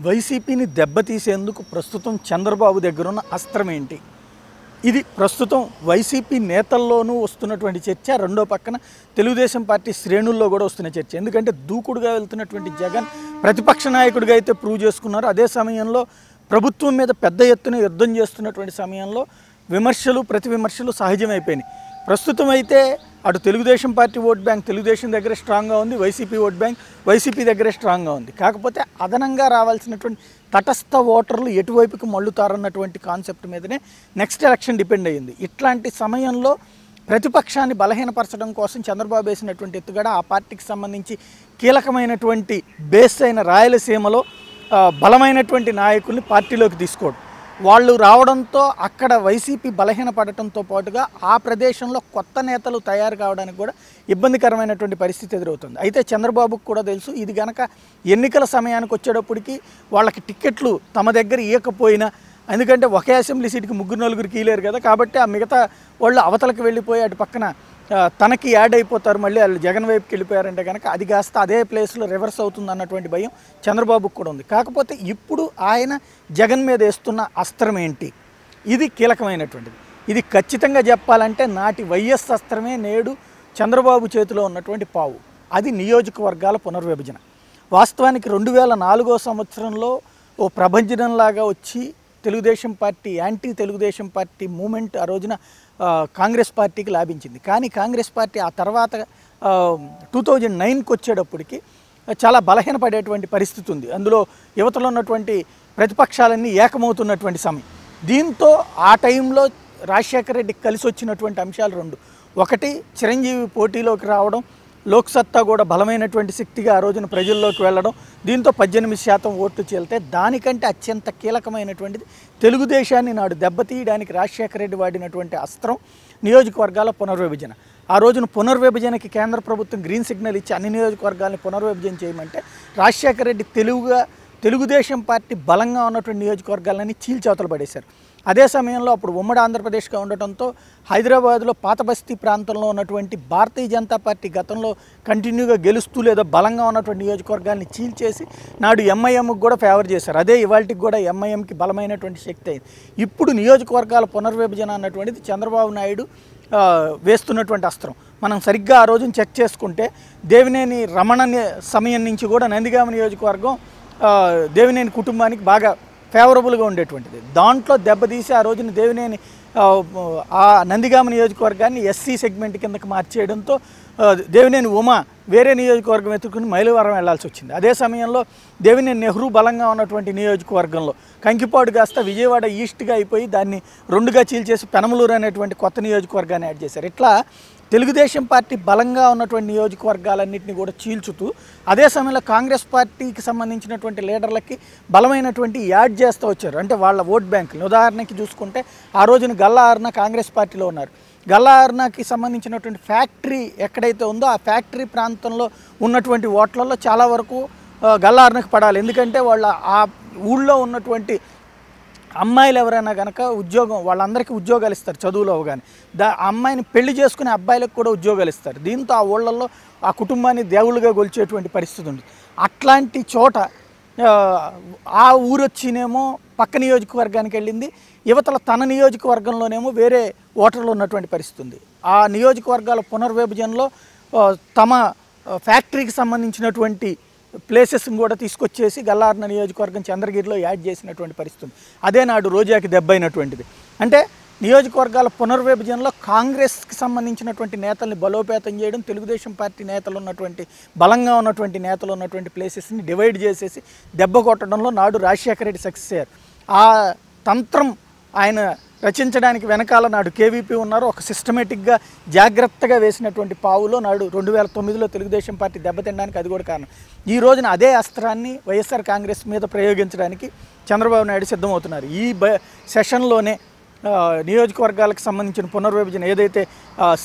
వైసీపీని దెబ్బతీసేందుకు ప్రస్తుతం చంద్రబాబు దగ్గర ఉన్న అస్త్రం ఏంటి? ఇది ప్రస్తుతం వైసీపీ నేతల్లోనూ వస్తున్నటువంటి చర్చ రెండో పక్కన తెలుగుదేశం పార్టీ శ్రేణుల్లో కూడా వస్తున్న చర్చ. ఎందుకంటే దూకుడుగా వెళ్తున్నటువంటి జగన్ ప్రతిపక్ష నాయకుడిగా అయితే ప్రూవ్ చేసుకున్నారు. అదే సమయంలో ప్రభుత్వం మీద పెద్ద ఎత్తున యుద్ధం చేస్తున్నటువంటి సమయంలో విమర్శలు ప్రతి విమర్శలు సహజమైపోయినాయి. ప్రస్తుతం అయితే అటు Telugu Desam party vote bank Telugu Desam దగ్గర స్ట్రాంగ్గా ఉంది వైసీపీ ఓట్ బ్యాంక్ వైసీపీ దగ్గరే స్ట్రాంగ్గా ఉంది. కాకపోతే అదనంగా రావాల్సినటువంటి తటస్థ ఓటర్లు ఎటువైపుకి మళ్ళుతారన్నటువంటి కాన్సెప్ట్ మీదనే నెక్స్ట్ ఎలక్షన్ డిపెండ్ అయ్యింది. ఇట్లాంటి సమయంలో ప్రతిపక్షాన్ని బలహీనపరచడం కోసం చంద్రబాబు వేసినటువంటి ఎత్తుగడ ఆ పార్టీకి సంబంధించి కీలకమైనటువంటి బేస్ అయిన రాయలసీమలో బలమైనటువంటి నాయకుల్ని పార్టీలోకి తీసుకోవడం. వాళ్ళు రావడంతో అక్కడ వైసీపీ బలహీనపడటంతో పాటుగా ఆ ప్రదేశంలో కొత్త నేతలు తయారు కావడానికి కూడా ఇబ్బందికరమైనటువంటి పరిస్థితి ఎదురవుతుంది. అయితే చంద్రబాబుకు కూడా తెలుసు ఇది గనక ఎన్నికల సమయానికి వచ్చేటప్పటికి వాళ్ళకి టిక్కెట్లు తమ దగ్గర ఇవ్వకపోయినా ఎందుకంటే ఒకే అసెంబ్లీ సీట్కి ముగ్గురు నలుగురికి ఇలేరు కదా కాబట్టి ఆ మిగతా వాళ్ళు అవతలకు వెళ్ళిపోయి అటు పక్కన తనకి యాడ్ అయిపోతారు మళ్ళీ వాళ్ళు జగన్ వైపుకి వెళ్ళిపోయారంటే కనుక అది కాస్త అదే ప్లేస్లో రివర్స్ అవుతుంది అన్నటువంటి భయం చంద్రబాబుకు కూడా ఉంది. కాకపోతే ఇప్పుడు ఆయన జగన్ మీద వేస్తున్న అస్త్రం ఏంటి? ఇది కీలకమైనటువంటిది. ఇది ఖచ్చితంగా చెప్పాలంటే నాటి వైఎస్ అస్త్రమే నేడు చంద్రబాబు చేతిలో ఉన్నటువంటి పావు. అది నియోజకవర్గాల పునర్విభజన. వాస్తవానికి రెండు వేల నాలుగో సంవత్సరంలో ఓ ప్రభంజనంలాగా వచ్చి Telugu Desam party anti Telugu Desam party movement ఆ రోజున కాంగ్రెస్ పార్టీకి లాభించింది. కానీ కాంగ్రెస్ పార్టీ ఆ తర్వాత టూ థౌజండ్ నైన్కి వచ్చేటప్పటికి చాలా బలహీనపడేటువంటి పరిస్థితి ఉంది. అందులో యువతలో ఉన్నటువంటి ప్రతిపక్షాలన్నీ ఏకమవుతున్నటువంటి సమయం. దీంతో ఆ టైంలో రాజశేఖర రెడ్డికి కలిసి వచ్చినటువంటి అంశాలు రెండు. ఒకటి చిరంజీవి పోటీలోకి రావడం లోక్సత్తా కూడా బలమైనటువంటి శక్తిగా ఆ రోజున ప్రజల్లోకి వెళ్ళడం దీంతో పద్దెనిమిది శాతం ఓట్లు చేలితే దానికంటే అత్యంత కీలకమైనటువంటిది తెలుగుదేశాన్ని నాడు దెబ్బతీయడానికి రాజశేఖర రెడ్డి వాడినటువంటి అస్త్రం నియోజకవర్గాల పునర్విభజన. ఆ రోజున పునర్విభజనకి కేంద్ర ప్రభుత్వం గ్రీన్ సిగ్నల్ ఇచ్చి అన్ని నియోజకవర్గాలను పునర్విభజన చేయమంటే రాజశేఖర రెడ్డి తెలుగుగా తెలుగుదేశం పార్టీ బలంగా ఉన్నటువంటి నియోజకవర్గాలని చీల్చవతలు పడేశారు. అదే సమయంలో అప్పుడు ఉమ్మడి ఆంధ్రప్రదేశ్గా ఉండటంతో హైదరాబాద్లో పాతబస్తీ ప్రాంతంలో ఉన్నటువంటి భారతీయ జనతా పార్టీ గతంలో కంటిన్యూగా గెలుస్తూ లేదా బలంగా ఉన్నటువంటి నియోజకవర్గాన్ని చీల్చేసి నాడు ఎంఐఎంకి కూడా ఫేవర్ చేశారు. అదే ఇవాళకి కూడా ఎంఐఎంకి బలమైనటువంటి శక్తి అయింది. ఇప్పుడు నియోజకవర్గాల పునర్విభజన అన్నటువంటిది చంద్రబాబు నాయుడు వేస్తున్నటువంటి అస్త్రం. మనం సరిగ్గా ఆ రోజున చెక్ చేసుకుంటే దేవినేని రమణ సమయం నుంచి కూడా నందిగామ నియోజకవర్గం దేవినేని కుటుంబానికి బాగా ఫేవరబుల్గా ఉండేటువంటిది. దాంట్లో దెబ్బతీసి ఆ రోజున దేవినేని ఆ, నందిగామ నియోజకవర్గాన్ని ఎస్సీ సెగ్మెంట్ కిందకి మార్చేయడంతో దేవినేని ఉమా వేరే నియోజకవర్గం ఎత్తుకుని మైలవరం వెళ్ళాల్సి వచ్చింది. అదే సమయంలో దేవినేని నెహ్రూ బలంగా ఉన్నటువంటి నియోజకవర్గంలో కంకిపాడు కాస్త విజయవాడ ఈస్ట్గా అయిపోయి దాన్ని రెండుగా చీల్చేసి పెనమలూరు అనేటువంటి కొత్త నియోజకవర్గాన్ని యాడ్ చేశారు. ఇట్లా తెలుగుదేశం పార్టీ బలంగా ఉన్నటువంటి నియోజకవర్గాలన్నింటినీ కూడా చీల్చుతూ అదే సమయంలో కాంగ్రెస్ పార్టీకి సంబంధించినటువంటి లీడర్లకి బలమైనటువంటి యాడ్ చేస్తూ వచ్చారు. అంటే వాళ్ళ ఓట్ బ్యాంకులు. ఉదాహరణకి చూసుకుంటే ఆ రోజున గల్లా అరుణ కాంగ్రెస్ పార్టీలో ఉన్నారు. గల్లా అరుణకి సంబంధించినటువంటి ఫ్యాక్టరీ ఎక్కడైతే ఉందో ఆ ఫ్యాక్టరీ ప్రాంతంలో ఉన్నటువంటి ఓట్లలో చాలా వరకు ఆ, గల్లా పడాలి. ఎందుకంటే వాళ్ళ ఆ ఊళ్ళో ఉన్నటువంటి అమ్మాయిలు ఎవరైనా కనుక ఉద్యోగం వాళ్ళందరికీ ఉద్యోగాలు ఇస్తారు చదువులో కానీ దా అమ్మాయిని పెళ్ళి చేసుకునే అబ్బాయిలకు కూడా ఉద్యోగాలు ఇస్తారు. దీంతో ఆ ఊళ్ళల్లో ఆ కుటుంబాన్ని దేవుళ్ళుగా గొలిచేటువంటి పరిస్థితి ఉంది. అట్లాంటి చోట ఆ, ఊరొచ్చినేమో పక్క నియోజకవర్గానికి వెళ్ళింది యువతల తన నియోజకవర్గంలోనేమో వేరే ఓటర్లు ఉన్నటువంటి పరిస్థితి ఉంది. ఆ నియోజకవర్గాల పునర్విభజనలో తమ ఫ్యాక్టరీకి సంబంధించినటువంటి ప్లేసెస్ని కూడా తీసుకొచ్చేసి గల్లార్న నియోజకవర్గం చంద్రగిరిలో యాడ్ చేసినటువంటి పరిస్థితి అదే నాడు రోజాకి దెబ్బైనటువంటిది అంటే నియోజకవర్గాల పునర్విభజనలో కాంగ్రెస్కి సంబంధించినటువంటి నేతల్ని బలోపేతం చేయడం తెలుగుదేశం పార్టీ నేతలు ఉన్నటువంటి బలంగా ఉన్నటువంటి నేతలు ఉన్నటువంటి ప్లేసెస్ని డివైడ్ చేసేసి దెబ్బ కొట్టడంలో నాడు రాజశేఖర రెడ్డి సక్సెస్ అయ్యారు. ఆ తంత్రం ఆయన రచించడానికి వెనకాల నాడు కేవీపీ ఉన్నారు. ఒక సిస్టమేటిక్గా జాగ్రత్తగా వేసినటువంటి పావులో నాడు రెండు వేల తొమ్మిదిలో తెలుగుదేశం పార్టీ దెబ్బతినడానికి అది కూడా కారణం. ఈ రోజున అదే అస్త్రాన్ని వైఎస్ఆర్ కాంగ్రెస్ మీద ప్రయోగించడానికి చంద్రబాబు నాయుడు సిద్ధమవుతున్నారు. ఈ బ సెషన్లోనే నియోజకవర్గాలకు సంబంధించిన పునర్విభజన ఏదైతే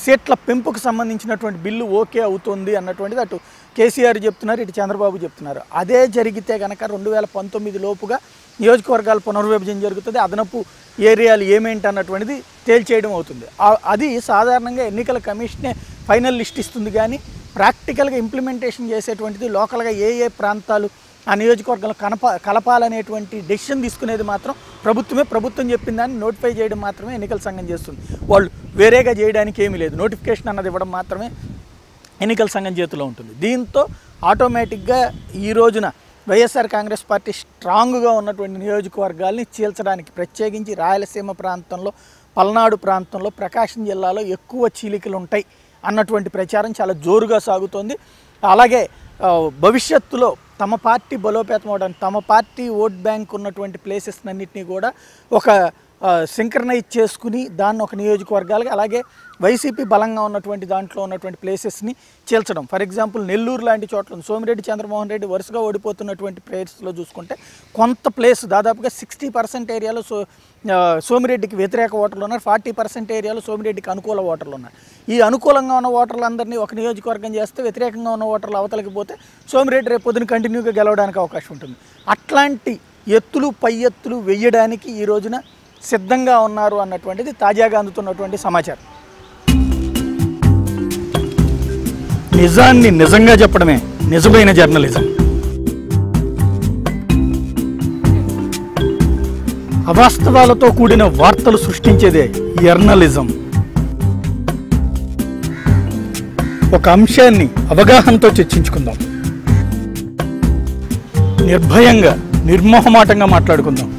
సీట్ల పెంపుకు సంబంధించినటువంటి బిల్లు ఓకే అవుతుంది అన్నటువంటిది అటు కేసీఆర్ చెప్తున్నారు ఇటు చంద్రబాబు చెప్తున్నారు. అదే జరిగితే కనుక రెండు వేల పంతొమ్మిది లోపుగా నియోజకవర్గాలు పునర్విభజన జరుగుతుంది. అదనపు ఏరియాలు ఏమేంటి అన్నటువంటిది తేల్చేయడం అవుతుంది. అది సాధారణంగా ఎన్నికల కమిషనే ఫైనల్ లిస్ట్ ఇస్తుంది కానీ ప్రాక్టికల్గా ఇంప్లిమెంటేషన్ చేసేటువంటిది లోకల్గా ఏ ఏ ప్రాంతాలు ఆ నియోజకవర్గంలో కనప కలపాలనేటువంటి డెసిషన్ తీసుకునేది మాత్రం ప్రభుత్వమే. ప్రభుత్వం చెప్పిన దాన్ని నోటిఫై చేయడం మాత్రమే ఎన్నికల సంఘం చేస్తుంది. వాళ్ళు వేరేగా చేయడానికి ఏమీ లేదు. నోటిఫికేషన్ అన్నది ఇవ్వడం మాత్రమే ఎన్నికల సంఘం చేతిలో ఉంటుంది. దీంతో ఆటోమేటిక్గా ఈ రోజున వైఎస్ఆర్ కాంగ్రెస్ పార్టీ స్ట్రాంగ్గా ఉన్నటువంటి నియోజకవర్గాల్ని చీల్చడానికి ప్రత్యేకించి రాయలసీమ ప్రాంతంలో పల్నాడు ప్రాంతంలో ప్రకాశం జిల్లాలో ఎక్కువ చీలికలు ఉంటాయి అన్నటువంటి ప్రచారం చాలా జోరుగా సాగుతోంది. అలాగే భవిష్యత్తులో తమ పార్టీ బలోపేతం అవడానికి తమ పార్టీ ఓట్ బ్యాంక్ ఉన్నటువంటి ప్లేసెస్ అన్నింటినీ కూడా ఒక సింక్రనైజ్ చేసుకుని దాన్ని ఒక నియోజకవర్గాలకి అలాగే వైసీపీ బలంగా ఉన్నటువంటి దాంట్లో ఉన్నటువంటి ప్లేసెస్ని చేల్చడం. ఫర్ ఎగ్జాంపుల్ నెల్లూరు లాంటి చోట్ల సోమిరెడ్డి చంద్రమోహన్ రెడ్డి వరుసగా ఓడిపోతున్నటువంటి ప్లేస్లో చూసుకుంటే కొంత ప్లేస్ దాదాపుగా సిక్స్టీ పర్సెంట్ ఏరియాలో సో సోమిరెడ్డికి వ్యతిరేక ఓటర్లు ఉన్నారు. ఫార్టీ పర్సెంట్ ఏరియాలో సోమిరెడ్డికి అనుకూల ఓటర్లు ఉన్నారు. ఈ అనుకూలంగా ఉన్న ఓటర్లందరినీ ఒక నియోజకవర్గం చేస్తే వ్యతిరేకంగా ఉన్న ఓటర్లు అవతలకి పోతే సోమిరెడ్డి రేపు పొద్దున కంటిన్యూగా గెలవడానికి అవకాశం ఉంటుంది. అట్లాంటి ఎత్తులు పై ఎత్తులు వెయ్యడానికి ఈ రోజున సిద్ధంగా ఉన్నారు అన్నటువంటిది తాజాగా అందుతున్నటువంటి సమాచారం. నిజాన్ని నిజంగా చెప్పడమే నిజమైన జర్నలిజం. అవాస్తవాలతో కూడిన వార్తలు సృష్టించేదే జర్నలిజం. ఒక అంశాన్ని అవగాహనతో చర్చించుకుందాం. నిర్భయంగా నిర్మోహమాటంగా మాట్లాడుకుందాం.